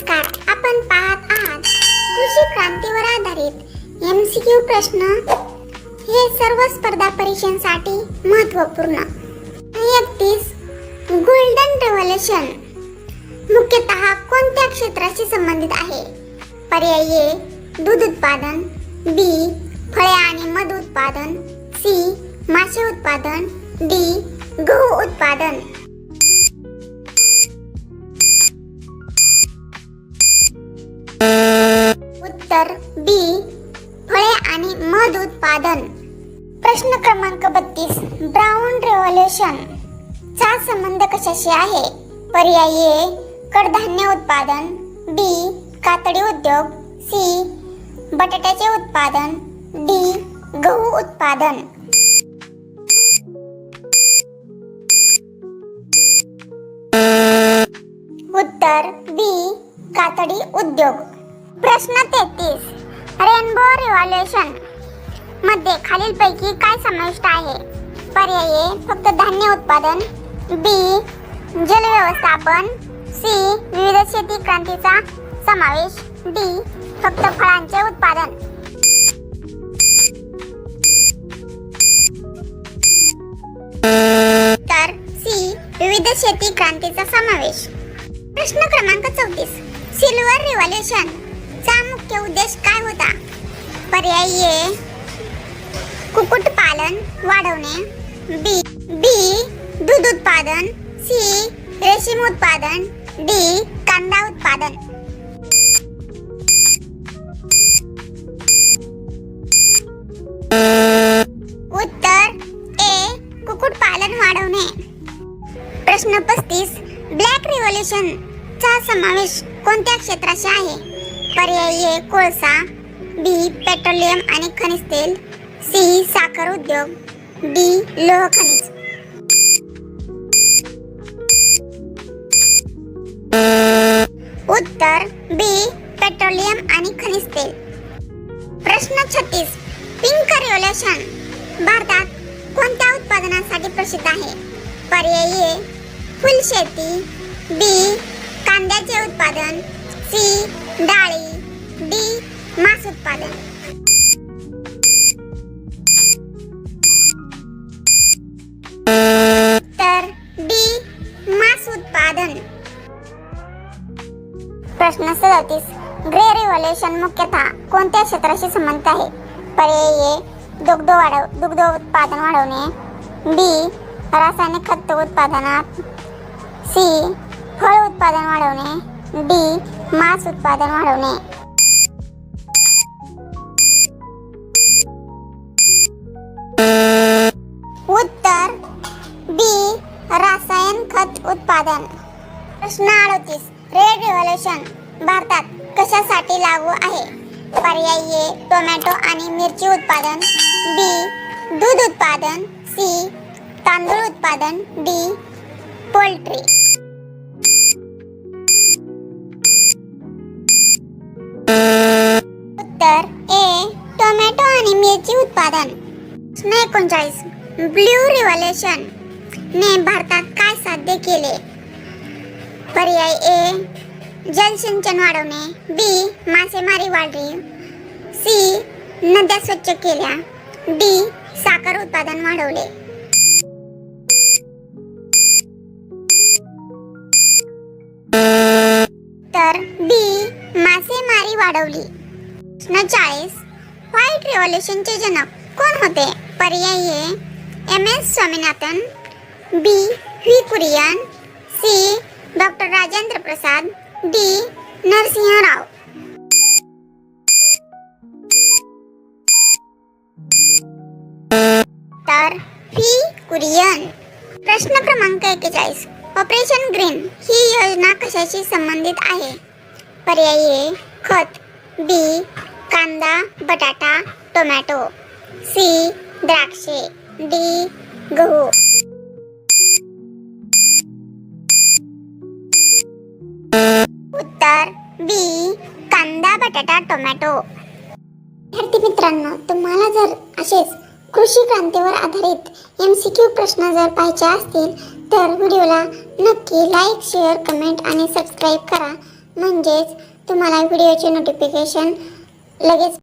नमस्कार. आपण पाहत आहात कृषी क्रांतीवर आधारित एमसीक्यू प्रश्न. हे सर्व स्पर्धा परीक्षांसाठी महत्त्वपूर्ण. एकतीस गोल्डन रेव्होल्युशन मुख्यतः कोणत्या क्षेत्राशी संबंधित आहे? पर्याय ए दूध उत्पादन बी फळे आणि मध उत्पादन सी मासे उत्पादन डी गहू उत्पादन. उत्तर बी फळे आणि मध उत्पादन. प्रश्न क्रमांक बत्तीस ब्राऊन रेव्होल्युशन. चा संबंध कशाशी आहे? पर्याय ए कडधान्य उत्पादन बी कातडी उद्योग सी बटाट्याचे उत्पादन डी गहू उत्पादन. उत्तर बी कातडी उद्योग. प्रश्न तेहतीस रेनबो रिव्हॉल्युशनमध्ये खालीलपैकी काय समाविष्ट आहे? पर्याय फक्त धान्य उत्पादन बी जल व्यवस्थापन सी विविध शेती क्रांतीचा समावेश डी फक्त फळांचे उत्पादन. तर सी विविध शेती क्रांतीचा समावेश. प्रश्न क्रमांक चौतीस सिल्वर रिव्हॉल्युशन. मुख्य उद्देश काय होता? पर्याय ए कुक्कुटपालन वाढवणे. बी बी दूध उत्पादन. सी रेशीम उत्पादन. डी कांदा उत्पादन. उत्तर ए कुक्कुटपालन वाढवणे. प्रश्न पस्तीस. ब्लॅक रिव्होल्युशन चा समावेश कोणत्या क्षेत्राशी आहे? पर्याय आहे कोळसा बी पेट्रोलियम आणि खनिज तेल सी साखर उद्योग डी लोह खनिज. उत्तर बी पेट्रोलियम आणि खनिज तेल. प्रश्न छत्तीस पिंक रिव्होल्युशन भारतात कोणत्या उत्पादनासाठी प्रसिद्ध आहे? पर्याय आहे फुलशेती बी कांद्याचे उत्पादन सी डाळी डी मांस उत्पादन. तर डी मांस उत्पादन. प्रश्न सदतीस. ग्रे रिव्होल्युशन मुख्यतः कोणत्या क्षेत्राशी संबंधित आहे? पर्याय दुग्ध वाढव दुग्ध उत्पादन वाढवणे. बी रासायनिक खत उत्पादनात. सी फळ उत्पादन वाढवणे. डी मांस उत्पादन वाढवणे. उत्तर बी रासायन खत उत्पादन. प्रश्न अडतीस रेड रिव्हॉल्युशन भारतात कशासाठी लागू आहे? पर्याय ए टोमॅटो आणि मिरची उत्पादन. बी दूध उत्पादन. सी तांदूळ उत्पादन. D poultry. उत्पादन प्रश्न एकोणचाळीस ब्ल्यू रिव्हॉल्युशन. ने भारतात काय साध्य केले? पर्याय ए जलसिंचन वाढवणे. बी मासेमारी वाढली. सी नद्या स्वच्छ केल्या. डी साखर उत्पादन वाढवले. तर बी मासेमारी वाढवली. प्रश्न चाळीस व्हाईट रिव्हॉल्युशनचे जनक. कोण होते? पर्याय M S Swaminathan, B V Kurien, C doctor Rajendra Prasad, D Narasimha Rao. तर व्ही कुरियन, प्रश्न क्रमांक एकेचाळीस ऑपरेशन ग्रीन ही योजना कशाशी संबंधित आहे? पर्याय खत, बी कांदा, बटाटा, टोमॅटो। सी द्राक्षे. डी गहू. उत्तर बी कांदा बटाटा टोमॅटो. विद्यार्थी मित्रांनो तुम्हाला जर असेच कृषी क्रांतीवर आधारित एम सी क्यू प्रश्न जर पाहिजे असतील तर व्हिडिओला नक्की लाईक शेअर कमेंट आणि सबस्क्राईब करा. म्हणजेच तुम्हाला व्हिडिओचे नोटिफिकेशन लगेच